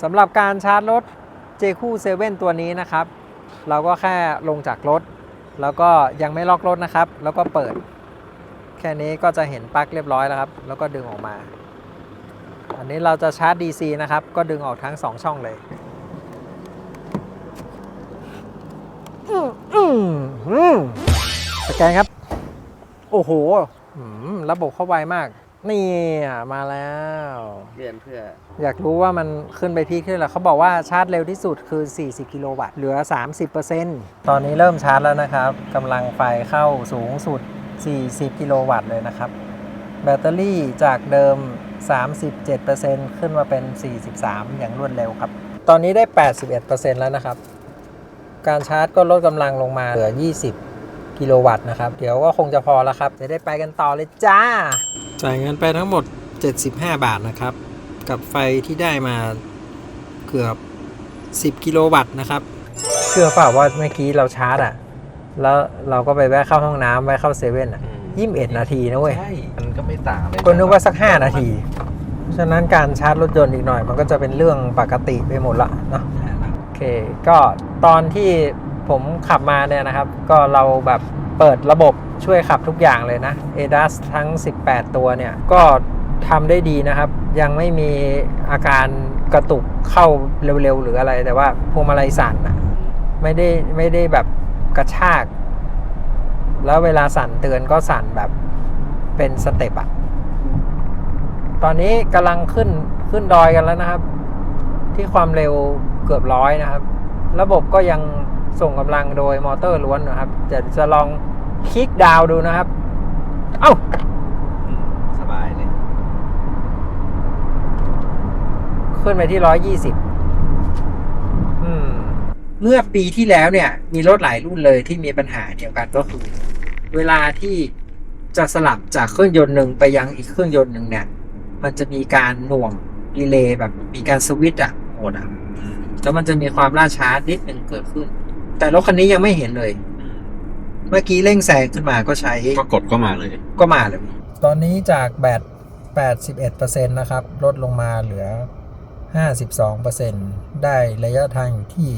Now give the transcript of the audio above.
สำหรับการชาร์จรถ j คู่7ตัวนี้นะครับ เราก็แค่ลงจากรถ แล้วก็ยังไม่ล็อกรถนะครับ แล้วก็เปิด แค่นี้ก็จะเห็นปลั๊กเรียบร้อยแล้วครับ แล้วก็ดึงออกมา อันนี้เราจะชาร์จ DC นะครับ ก็ดึงออกทั้ง 2 ช่องเลยสแกนครับ โอ้โห ระบบเข้าไวมาก นี่อะมาแล้ว เรียนเพื่ออยากรู้ว่ามันขึ้นไปพีคขึ้นแล้วเขาบอกว่าชาร์จเร็วที่สุดคือ 40 กิโลวัตต์ เหลือ 30%ตอนนี้เริ่มชาร์จแล้วนะครับกำลังไฟเข้าสูงสุด 40 กิโลวัตต์เลยนะครับ แบตเตอรี่จากเดิม 37%ขึ้นมาเป็น 43 อย่างรวดเร็วครับ ตอนนี้ได้ 81%แล้วนะครับ การชาร์จก็ลดกำลังลงมาเหลือ 20 กิโลวัตต์นะครับ เดี๋ยวก็คงจะพอแล้วครับ จะได้ไปกันต่อเลยจ้า จ่ายเงินไปทั้งหมด 75 บาทนะครับ กับไฟที่ได้มาเกือบ 10 กิโลวัตต์นะครับ เชื่อเปล่าว่าเมื่อกี้เราชาร์จอะ แล้วเราก็ไปแวะเข้าห้องน้ำแวะเข้าเซเว่นอะยี่สิบเอ็ดนาทีนะเว้ย ใช่ มันก็ไม่ต่างเลยก็นึกว่าสัก 5 นาที เพราะฉะนั้นการชาร์จรถยนต์อีกหน่อย มันก็จะเป็นเรื่องปกติไปหมดละเนาะ โอเค ก็ตอนที่ ผมขับมาเนี่ยนะครับ ก็เราแบบเปิดระบบช่วยขับทุกอย่างเลยนะ ADAS ทั้ง 18 ตัวเนี่ย ก็ทำได้ดีนะครับ ยังไม่มีอาการกระตุกเข้าเร็วๆ หรืออะไรแต่ว่าพวงมาลัยสั่นอะไม่ได้ไม่ได้แบบกระชาก แล้วเวลาสั่นเตือนก็สั่นแบบเป็นสเต็ปอะตอนนี้กำลังขึ้นขึ้นดอยกันแล้วนะครับ ที่ความเร็วเกือบร้อยนะครับ ระบบก็ยัง ส่งกำลังโดยมอเตอร์ล้วนนะครับจะจะลองคลิกดาวน์ดูนะครับ เอ้าอืมสบายเลย ขึ้นไปที่ร้อยยี่สิบเมื่อปีที่แล้วเนี่ย มีรถหลายรุ่นเลยที่มีปัญหาเดียวกันก็คือ เวลาที่จะสลับจากเครื่องยนต์หนึ่งไปยังอีกเครื่องยนต์หนึ่งเนี่ย มันจะมีการหน่วงรีเลย์แบบมีการสวิตช์อะโหมดอะแล้วมันจะมีความล่าช้านิดหนึ่งเกิดขึ้น แต่รถคันนี้ยังไม่เห็นเลย เมื่อกี้เร่งแซงขึ้นมาก็ใช้ก็กดก็มาเลย ก็มาเลย ตอนนี้จากแบต81%นะครับ ลดลงมาเหลือ 52%ได้ระยะทางอยู่ที่